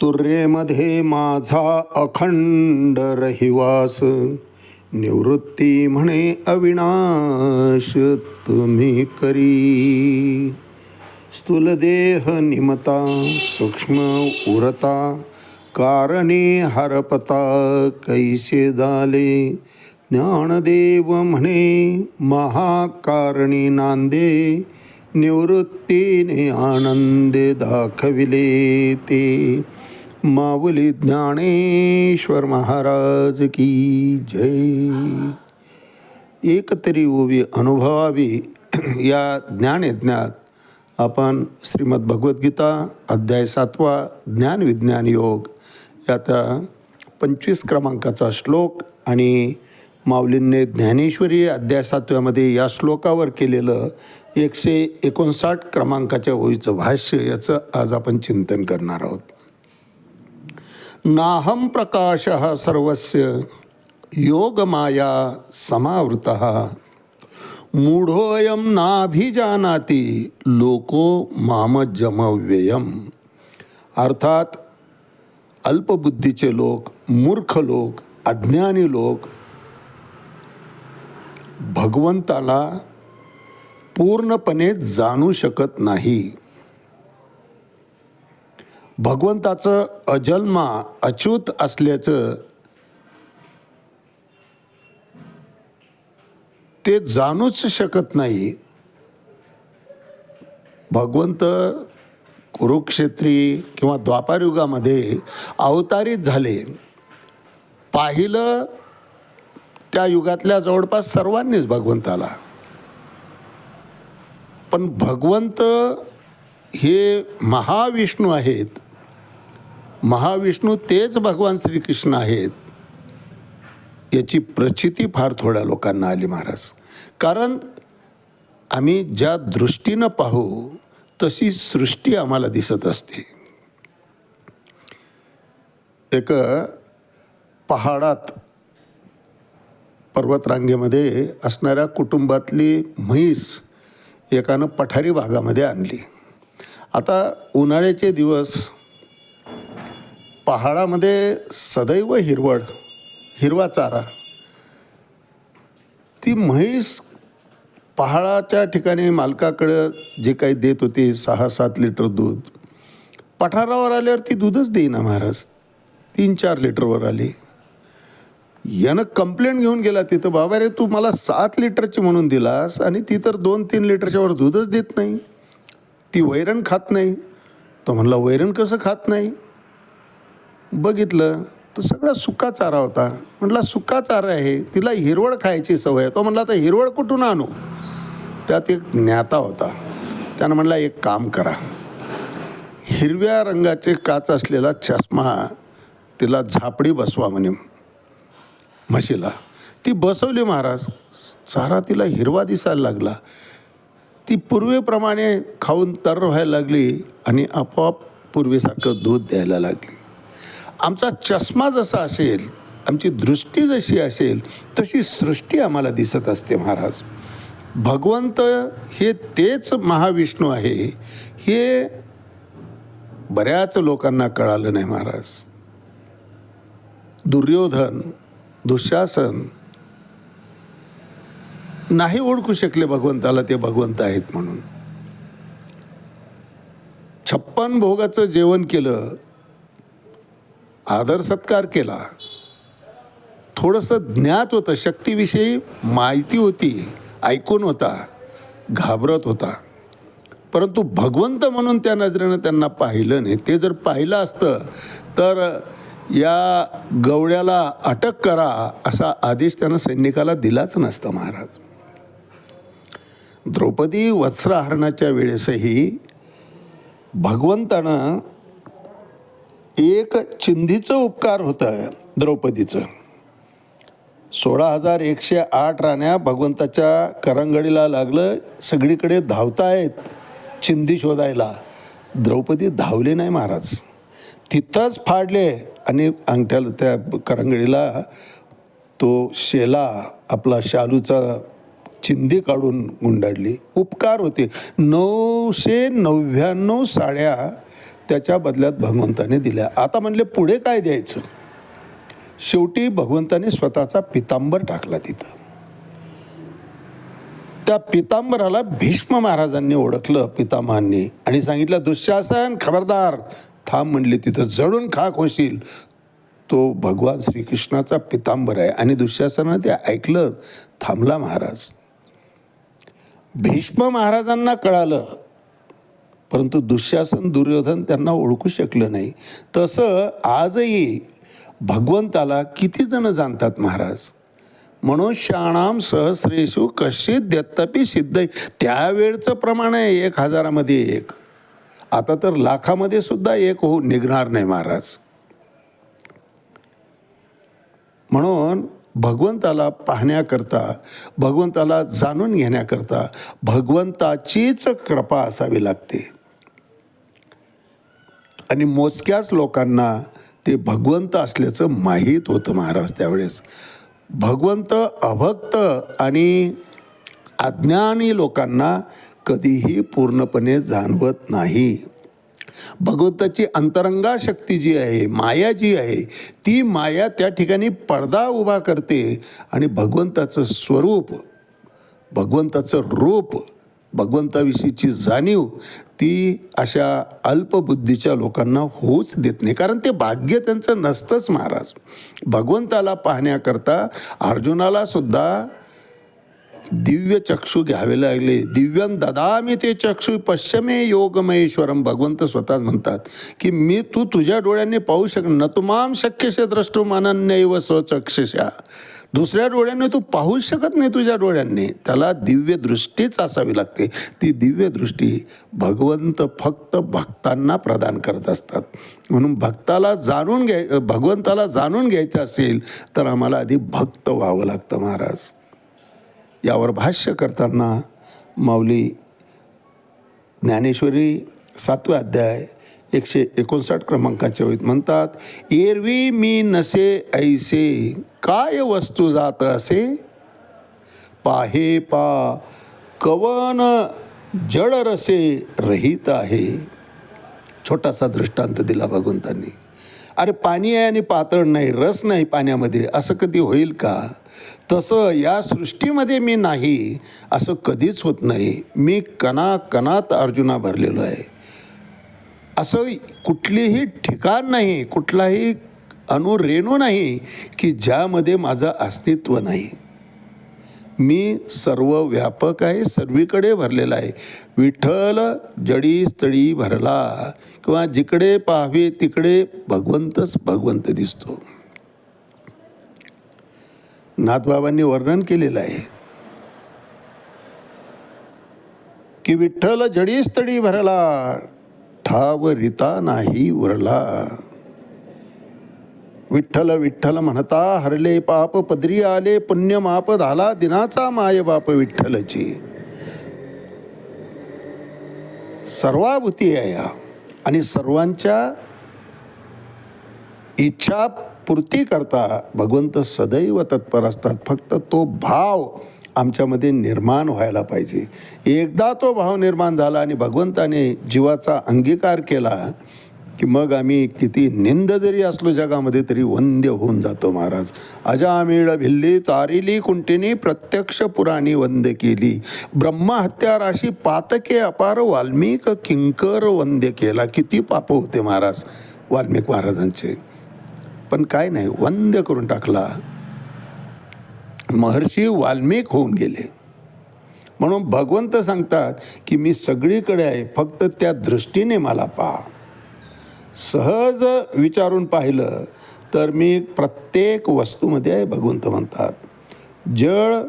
तुर्येमध्ये माझा अखंड रहिवास. निवृत्ती म्हणे अविनाश तुम्ही करी. स्थूलदेह निमता सूक्ष्म उरता कारणे हरपता कैसे झाले ज्ञानदेव म्हणे महाकारणी नांदे निवृत्तीने आनंदे दाखविले ते. माऊली ज्ञानेश्वर महाराज की जय। एकतरी ओवी अनुभवावी या ज्ञानयज्ञात आपण श्रीमद भगवद्गीता अध्याय सातवा ज्ञान विज्ञान योग याचा पंचवीस क्रमांकाचा श्लोक आणि माऊलींनी ज्ञानेश्वरी अध्याय सातव्यामध्ये या श्लोकावर केलेलं एकशे एकोणसाठ क्रमांकाच्या ओळीचं भाष्य याचं आज आपण चिंतन करणार आहोत. नाहम प्रकाश सर्वस्य योगमाया समावृत। मूढोऽयं नाभिजानाति लोको मामजमव्ययम। अर्थात अल्पबुद्धीचे लोक मूर्ख लोक अज्ञानी लोक भगवंताला पूर्णपणे जाणू शकत नाही। भगवंताचं अजन्मा अच्युत असल्याचं ते जाणूच शकत नाही. भगवंत कुरुक्षेत्री किंवा द्वापारयुगामध्ये अवतारित झाले. पाहिलं त्या युगातल्या जवळपास सर्वांनीच भगवंताला. पण भगवंत हे महाविष्णू आहेत. महाविष्णू तेच भगवान श्रीकृष्ण आहेत. याची प्रचिती फार थोड्या लोकांना आली महाराज. कारण आम्ही ज्या दृष्टीनं पाहू तशी सृष्टी आम्हाला दिसत असते. एक पहाडात पर्वतरांगेमध्ये असणाऱ्या कुटुंबातली म्हैस एकानं पठारी भागामध्ये आणली. आता उन्हाळ्याचे दिवस पहाडामध्ये सदैव हिरवळ हिरवा चारा. ती म्हैस पहाडाच्या ठिकाणी मालकाकडं जे काही देत होते सहा सात लिटर दूध पठारावर आल्यावर ती दूधच देईना महाराज. तीन चार लिटरवर आली. यानं कंप्लेंट घेऊन गेला तिथं बाबा रे तू मला सात लिटरची म्हणून दिलास आणि ती तर दोन तीन लिटरच्या वर दूधच देत नाही. ती वैरण खात नाही. तो म्हणला वैरण कसं खात नाही? बघितलं तर सगळा सुका चारा होता. म्हटला सुका चारा आहे तिला हिरवळ खायची सवय आहे. तो म्हणला तर हिरवळ कुठून आणू? त्यात एक ज्ञाता होता. त्यानं म्हटला एक काम करा. हिरव्या रंगाचे काच असलेला चष्मा तिला झापडी बसवा म्हणे म्हशीला. ती बसवली महाराज. चारा तिला हिरवा दिसायला लागला. ती पूर्वीप्रमाणे खाऊन तर व्हायला लागली आणि आपोआप पूर्वीसारखं दूध द्यायला लागली. आमचा चष्मा जसा असेल आमची दृष्टी जशी असेल तशी सृष्टी आम्हाला दिसत असते महाराज. भगवंत हे तेच महाविष्णू आहे हे बऱ्याच लोकांना कळालं नाही महाराज. दुर्योधन दुःशासन नाही ओळखू शकले भगवंताला ते भगवंत आहेत म्हणून. छप्पन भोगाचं जेवण केलं आदर सत्कार केला. थोडंसं ज्ञात होतं शक्तीविषयी माहिती होती ऐकून होता घाबरत होता. परंतु भगवंत म्हणून त्या नजरेनं त्यांना पाहिलं नाही. ते जर पाहिलं असतं तर या गवड्याला अटक करा असा आदेश त्यानं सैनिकाला दिलाच नसता महाराज. द्रौपदी वस्त्रहरणाच्या वेळेसही भगवंतानं एक चिंधीचं उपकार होतं द्रौपदीचं. सोळा हजार एकशे आठ राण्या भगवंताच्या करंगडीला लागलं सगळीकडे धावतायत चिंधी शोधायला. द्रौपदी धावले नाही महाराज. तिथंच फाडले आणि अंगठ्याला त्या करंगडीला तो शेला आपला शालूचा चिंधी काढून गुंडाळली. उपकार होते. नऊशे नव्याण्णव साड्या त्याच्या बदल्यात भगवंताने दिल्या. आता म्हणले पुढे काय द्यायचं? शेवटी भगवंताने स्वतःचा पितांबर टाकला तिथं. त्या पितांबराला भीष्म महाराजांनी ओळखलं पितामहांनी. आणि सांगितलं दुःशासन खबरदार. थांब म्हणले तिथं जळून खाक होशील. तो भगवान श्रीकृष्णाचा पितांबर आहे. आणि दुःशासनानं ते ऐकलं. थांबला महाराज. भीष्म महाराजांना कळालं परंतु दुःशासन दुर्योधन त्यांना ओळखू शकलं नाही. तसं आजही भगवंताला किती जण जाणतात महाराज? मनुष्याणाम सहस्रेषु कशी दत्तपी सिद्ध. त्यावेळचं प्रमाण आहे एक हजारामध्ये एक. आता तर लाखामध्ये सुद्धा एक होऊ निघणार नाही महाराज. म्हणून भगवंताला पाहण्याकरता भगवंताला जाणून घेण्याकरता भगवंताचीच कृपा असावी लागते. आणि मोजक्याच लोकांना ते भगवंत असल्याचं माहीत होतं महाराज त्यावेळेस. भगवंत अभक्त आणि अज्ञानी लोकांना कधीही पूर्णपणे जाणवत नाही. भगवंताची अंतरंगा शक्ती जी आहे माया जी आहे ती माया त्या ठिकाणी पडदा उभा करते आणि भगवंताचं स्वरूप भगवंताचं रूप भगवंताविषयीची जाणीव ती अशा अल्पबुद्धीच्या लोकांना होऊच देत नाही. कारण ते भाग्य त्यांचं नसतंच महाराज. भगवंताला पाहण्याकरता अर्जुनाला सुद्धा दिव्य चक्षु घ्यावे लागले. दिव्यम ददामी ते चक्षु पश्चिमे योगमहेश्वरम भगवंत स्वतः म्हणतात की मी तू तुझ्या डोळ्यांनी पाहू शक न? तुमाम शक्यसे द्रष्टुम अनन्यव स्वचक्षशा दुसऱ्या डोळ्यांनी तू पाहू शकत नाही तुझ्या डोळ्यांनी. त्याला दिव्य दृष्टीच असावी लागते. ती दिव्य दृष्टी भगवंत फक्त भक्तांना प्रदान करत असतात. म्हणून भक्ताला जाणून घ्याय भगवंताला जाणून घ्यायचं असेल तर आम्हाला आधी भक्त व्हावं लागतं महाराज. यावर भाष्य करताना माऊली ज्ञानेश्वरी सातवे अध्याय एकशे एकोणसाठ क्रमांकाच्या होईत म्हणतात एरवी मी नसे ऐसे काय वस्तू जात असे? पाहे पा कवन जड रसे रहित आहे. छोटासा दृष्टांत दिला भगवंतांनी. अरे पाणी आहे आणि पातळ नाही रस नाही पाण्यामध्ये असं कधी होईल का? तसं या सृष्टीमध्ये मी नाही असं कधीच होत नाही. मी कणा कणात अर्जुना भरलेलो आहे. असं कुठलीही ठिकाण नाही कुठलाही अणुरेणू नाही की ज्यामध्ये माझं अस्तित्व नाही. मी सर्व व्यापक आहे सर्वीकडे भरलेला आहे. विठ्ठल जडी स्थळी भरला. किंवा जिकडे पाहावे तिकडे भगवंतच भगवंत दिसतो. नाथबाबांनी वर्णन केलेलं आहे. की विठ्ठल जडी स्थळी भरला ठाव रिता नाही उरला. विठ्ठल विठ्ठल म्हणता हरले पाप पदरी आले पुण्य माप झाला दिनाचा माय बाप विठ्ठलची. सर्वाभूती आहे या आणि सर्वांच्या इच्छा पूर्ती करता भगवंत सदैव तत्पर असतात. फक्त तो भाव आमच्यामध्ये निर्माण व्हायला पाहिजे. एकदा तो भाव निर्माण झाला आणि भगवंताने जीवाचा अंगीकार केला की मग आम्ही किती निंद जरी असलो जगामध्ये तरी वंद्य होऊन जातो महाराज. अजामिळ भिल्ली तारिली कुंटिनी प्रत्यक्ष पुराणी वंद्य केली. ब्रह्महत्या राशी पातके अपार वाल्मिक किंकर वंद्य केला. किती पाप होते महाराज वाल्मिक महाराजांचे. पण काय नाही वंद्य करून टाकला. महर्षी वाल्मिक होऊन गेले. म्हणून भगवंत सांगतात की मी सगळीकडे आहे फक्त त्या दृष्टीने मला पहा. सहज विचारून पाहिलं तर मी प्रत्येक वस्तूमध्ये आहे भगवंत म्हणतात. जळ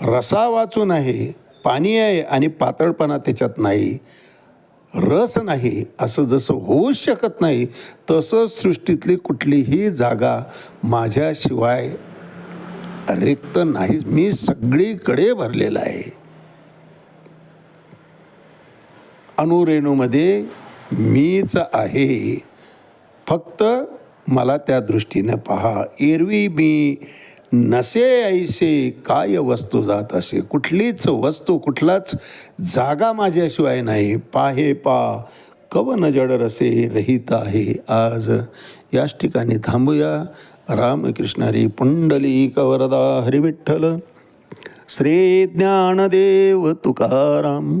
रसा वाचून आहे पाणी आहे आणि पातळपणा त्याच्यात नाही. रस नाही असं जसं होऊच शकत नाही तसं सृष्टीतली कुठलीही जागा माझ्याशिवाय रिक्त नाही. मी सगळीकडे भरलेला आहे. अणुरेणूमध्ये मीच आहे. फक्त मला त्या दृष्टीनं पहा. एरवी मी नसे ऐसे काय वस्तू जात असे? कुठलीच वस्तू कुठलाच जागा माझ्याशिवाय नाही. पाहे पा कवन जड रसे रहित आहे. आज याच ठिकाणी थांबूया. रामकृष्णारी पुंडली कवरदा हरिविठ्ठल. श्री ज्ञानदेव तुकाराम.